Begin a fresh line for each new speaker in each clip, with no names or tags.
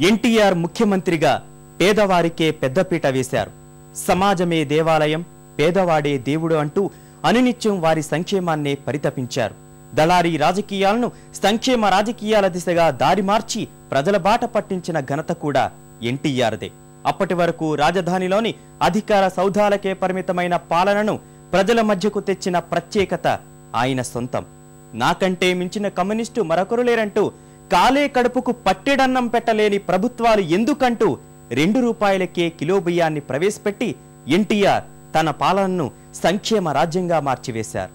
ఎన్టీఆర్ ముఖ్యమంత్రిగా పేదవారికే పెద్దపీట వేశారు. సమాజమే దేవాలయం పేదవాడే దేవుడు అంటూ అనునిత్యం వారి సంక్షేమాన్నే పరితపించారు. దళారీ రాజకీయాలను సంక్షేమ రాజకీయాల దిశగా దారి మార్చి ప్రజల బాట పట్టించిన ఘనత కూడా ఎన్టీఆర్దే. అప్పటి వరకు రాజధానిలోని అధికార సౌధాలకే పరిమితమైన పాలనను ప్రజల మధ్యకు తెచ్చిన ప్రత్యేకత ఆయన సొంతం. నాకంటే మించిన కమ్యూనిస్టు మరొకరు లేరంటూ కాలే కడుపుకు పట్టెడన్నం పెట్టలేని ప్రభుత్వాలు ఎందుకంటూ రెండు రూపాయలకే కిలో బియ్యాన్ని ప్రవేశపెట్టి ఎన్టీఆర్ తన పాలనను సంక్షేమ రాజ్యంగా మార్చివేశారు.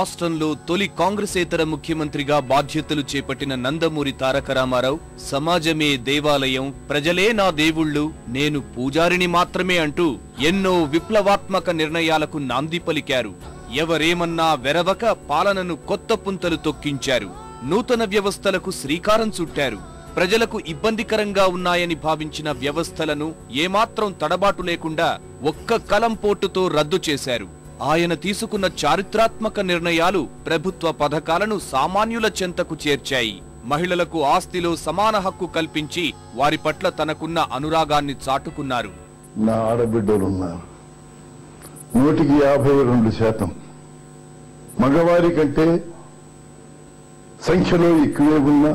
రాష్ట్రంలో తొలి కాంగ్రెసేతర ముఖ్యమంత్రిగా బాధ్యతలు చేపట్టిన నందమూరి తారక రామారావు సమాజమే దేవాలయం ప్రజలే నా దేవుళ్ళు నేను పూజారిని మాత్రమే అంటూ ఎన్నో విప్లవాత్మక నిర్ణయాలకు నాంది పలికారు. ఎవరేమన్నా వెరవక పాలనను కొత్త పుంతలు తొక్కించారు. నూతన వ్యవస్థలకు శ్రీకారం చుట్టారు. ప్రజలకు ఇబ్బందికరంగా ఉన్నాయని భావించిన వ్యవస్థలను ఏమాత్రం తడబాటు లేకుండా ఒక్క కలం పోటుతో రద్దు చేశారు. ఆయన తీసుకున్న చారిత్రాత్మక నిర్ణయాలు ప్రభుత్వ పథకాలను సామాన్యుల చెంతకు చేర్చాయి. మహిళలకు ఆస్తిలో సమాన హక్కు కల్పించి వారి పట్ల తనకున్న అనురాగాన్ని చాటుకున్నారు.
నా ఆడబిడ్డలున్నారు నూటికి యాభై రెండు శాతం. మగవారి కంటే సంఖ్యలో ఎక్కువే ఉన్నా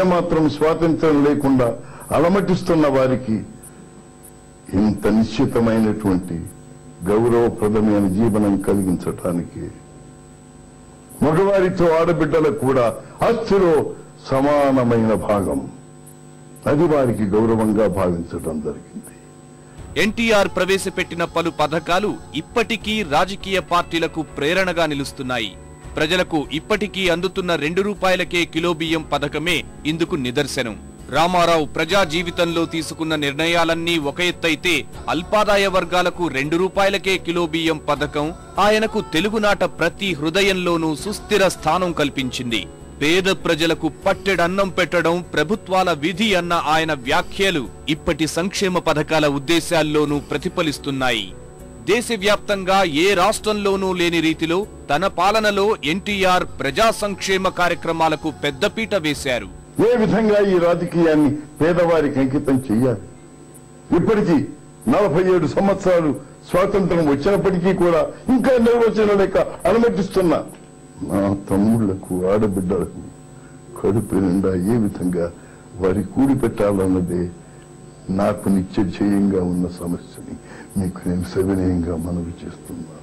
ఏమాత్రం స్వాతంత్రం లేకుండా అలమటిస్తున్న వారికి ఇంత నిశ్చితమైనటువంటి గౌరవప్రదమైన జీవనం కలిగించటానికి మగవారితో ఆడబిడ్డలకు కూడా ఆస్తిలో సమానమైన భాగం. అది వారికి గౌరవంగా భావించడం జరిగింది.
ఎన్టీఆర్ ప్రవేశపెట్టిన పలు పథకాలు ఇప్పటికీ రాజకీయ పార్టీలకు ప్రేరణగా నిలుస్తున్నాయి. ప్రజలకు ఇప్పటికీ అందుతున్న రెండు రూపాయలకే కిలో బియ్యం పథకమే ఇందుకు నిదర్శనం. రామారావు ప్రజా జీవితంలో తీసుకున్న నిర్ణయాలన్నీ ఒక ఎత్తైతే అల్పాదాయ వర్గాలకు రెండు రూపాయలకే కిలో బియ్యం పథకం ఆయనకు తెలుగునాట ప్రతి హృదయంలోనూ సుస్థిర స్థానం కల్పించింది. పేద ప్రజలకు పట్టెడన్నం పెట్టడం ప్రభుత్వాల విధి అన్న ఆయన వ్యాఖ్యలు ఇప్పటి సంక్షేమ పథకాల ఉద్దేశాల్లోనూ ప్రతిఫలిస్తున్నాయి. దేశవ్యాప్తంగా ఏ రాష్ట్రంలోనూ లేని రీతిలో తన పాలనలో ఎన్టీఆర్ ప్రజా సంక్షేమ కార్యక్రమాలకు పెద్దపీట వేశారు.
ఏ విధంగా ఈ రాజకీయాన్ని పేదవారికి అంకితం చెయ్యాలి? ఇప్పటికీ నలభై ఏడు సంవత్సరాలు స్వాతంత్రం వచ్చినప్పటికీ కూడా ఇంకా నిర్వచన లేక అనుమతిస్తున్న నా తమ్ముళ్ళకు ఆడబిడ్డలకు కడుపు నిండా ఏ విధంగా వారి కూడి పెట్టాలన్నదే నాకు నిత్యధ్యేయంగా ఉన్న సమస్యని మీకు నేను సవినయంగా మనవి చేస్తున్నాను.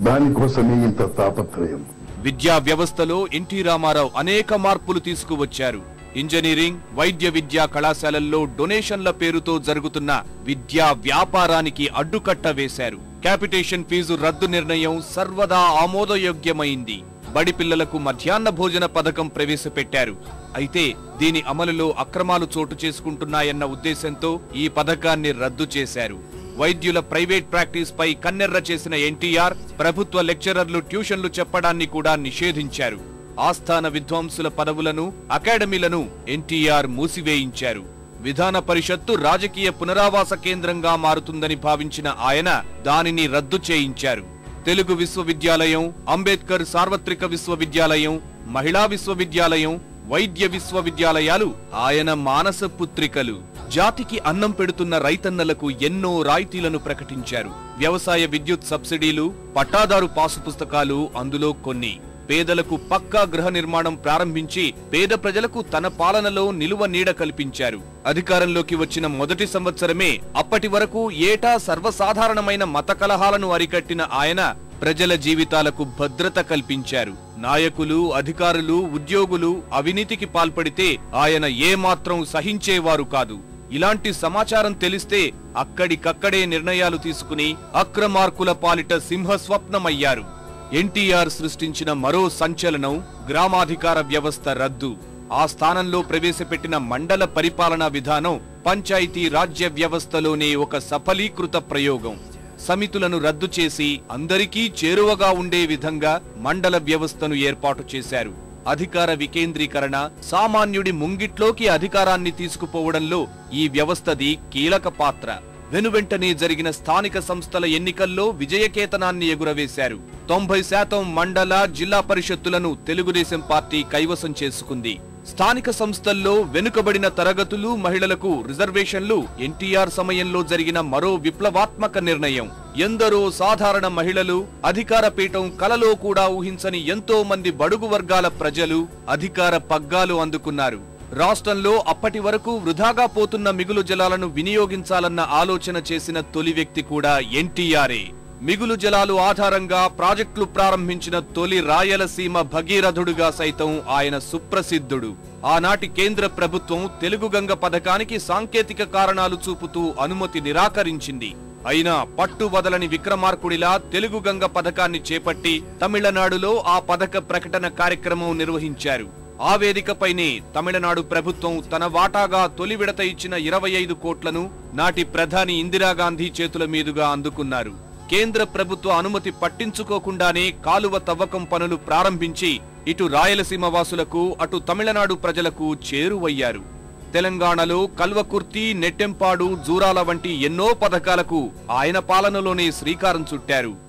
దానికోసమే ఇంత తాపత్రయం.
విద్యా వ్యవస్థలో ఎన్టీ రామారావు అనేక మార్పులు తీసుకువచ్చారు. ఇంజనీరింగ్ వైద్య విద్యా కళాశాలల్లో డొనేషన్ల పేరుతో జరుగుతున్న విద్యా వ్యాపారానికి అడ్డుకట్ట వేశారు. క్యాపిటేషన్ ఫీజు రద్దు నిర్ణయం సర్వదా ఆమోదయోగ్యమైంది. బడి పిల్లలకు మధ్యాహ్న భోజన పథకం ప్రవేశపెట్టారు. అయితే దీని అమలులో అక్రమాలు చోటు చేసుకుంటున్నాయన్న ఉద్దేశంతో ఈ పథకాన్ని రద్దు చేశారు. వైద్యుల ప్రైవేట్ ప్రాక్టీస్ పై కన్నెర్ర చేసిన ఎన్టీఆర్ ప్రభుత్వ లెక్చరర్లు ట్యూషన్లు చెప్పడాన్ని కూడా నిషేధించారు. ఆస్థాన విద్వాంసుల పదవులను అకాడమీలను ఎన్టీఆర్ మూసివేయించారు. విధాన పరిషత్తు రాజకీయ పునరావాస కేంద్రంగా మారుతుందని భావించిన ఆయన దానిని రద్దు చేయించారు. తెలుగు విశ్వవిద్యాలయం అంబేద్కర్ సార్వత్రిక విశ్వవిద్యాలయం మహిళా విశ్వవిద్యాలయం వైద్య విశ్వవిద్యాలయాలు ఆయన మానస పుత్రికలు. జాతికి అన్నం పెడుతున్న రైతన్నలకు ఎన్నో రాయితీలను ప్రకటించారు. వ్యవసాయ విద్యుత్ సబ్సిడీలు పట్టాదారు పాసు పుస్తకాలు అందులో కొన్ని. పేదలకు పక్కా గృహ నిర్మాణం ప్రారంభించి పేద ప్రజలకు తన పాలనలో నిలువ నీడ కల్పించారు. అధికారంలోకి వచ్చిన మొదటి సంవత్సరమే అప్పటి వరకు ఏటా సర్వసాధారణమైన మత కలహాలను అరికట్టిన ఆయన ప్రజల జీవితాలకు భద్రత కల్పించారు. నాయకులు అధికారులు ఉద్యోగులు అవినీతికి పాల్పడితే ఆయన ఏమాత్రం సహించేవారు కాదు. ఇలాంటి సమాచారం తెలిస్తే అక్కడికక్కడే నిర్ణయాలు తీసుకుని అక్రమార్కుల పాలిట సింహస్వప్నమయ్యారు. ఎన్టీఆర్ సృష్టించిన మరో సంచలనం గ్రామాధికార వ్యవస్థ రద్దు. ఆ స్థానంలో ప్రవేశపెట్టిన మండల పరిపాలనా విధానం పంచాయతీ రాజ్య వ్యవస్థలోనే ఒక సఫలీకృత ప్రయోగం. సమితులను రద్దు చేసి అందరికీ చేరువగా ఉండే విధంగా మండల వ్యవస్థను ఏర్పాటు చేశారు. అధికార వికేంద్రీకరణ సామాన్యుడి ముంగిట్లోకి అధికారాన్ని తీసుకుపోవడంలో ఈ వ్యవస్థది కీలక పాత్ర. వెనువెంటనే జరిగిన స్థానిక సంస్థల ఎన్నికల్లో విజయకేతనాన్ని ఎగురవేశారు. తొంభై శాతం మండల జిల్లా పరిషత్తులను తెలుగుదేశం పార్టీ కైవసం చేసుకుంది. స్థానిక సంస్థల్లో వెనుకబడిన తరగతులు మహిళలకు రిజర్వేషన్లు ఎన్టీఆర్ సమయంలో జరిగిన మరో విప్లవాత్మక నిర్ణయం. ఎందరో సాధారణ మహిళలు అధికార పీఠం కలలో కూడా ఊహించని ఎంతో మంది బడుగు వర్గాల ప్రజలు అధికార పగ్గాలు అందుకున్నారు. రాష్ట్రంలో అప్పటి వరకు వృధాగా పోతున్న మిగులు జలాలను వినియోగించాలన్న ఆలోచన చేసిన తొలి వ్యక్తి కూడా ఎన్టీఆర్ఏ మిగులు జలాలు ఆధారంగా ప్రాజెక్టులు ప్రారంభించిన తొలి రాయలసీమ భగీరథుడుగా సైతం ఆయన సుప్రసిద్ధుడు. ఆనాటి కేంద్ర ప్రభుత్వం తెలుగు గంగ పథకానికి సాంకేతిక కారణాలు చూపుతూ అనుమతి నిరాకరించింది. అయినా పట్టు వదలని విక్రమార్కుడిలా తెలుగు గంగ పథకాన్ని చేపట్టి తమిళనాడులో ఆ పథక ప్రకటన కార్యక్రమం నిర్వహించారు. ఆ వేదికపైనే తమిళనాడు ప్రభుత్వం తన వాటాగా తొలి విడత ఇచ్చిన ఇరవై ఐదు కోట్లను నాటి ప్రధాని ఇందిరాగాంధీ చేతుల మీదుగా అందుకున్నారు. కేంద్ర ప్రభుత్వ అనుమతి పట్టించుకోకుండానే కాలువ తవ్వకం పనులు ప్రారంభించి ఇటు రాయలసీమ వాసులకు అటు తమిళనాడు ప్రజలకు చేరువయ్యారు. తెలంగాణలో కల్వకుర్తి నెట్టెంపాడు జూరాల వంటి ఎన్నో పథకాలకు ఆయన పాలనలోనే శ్రీకారం చుట్టారు.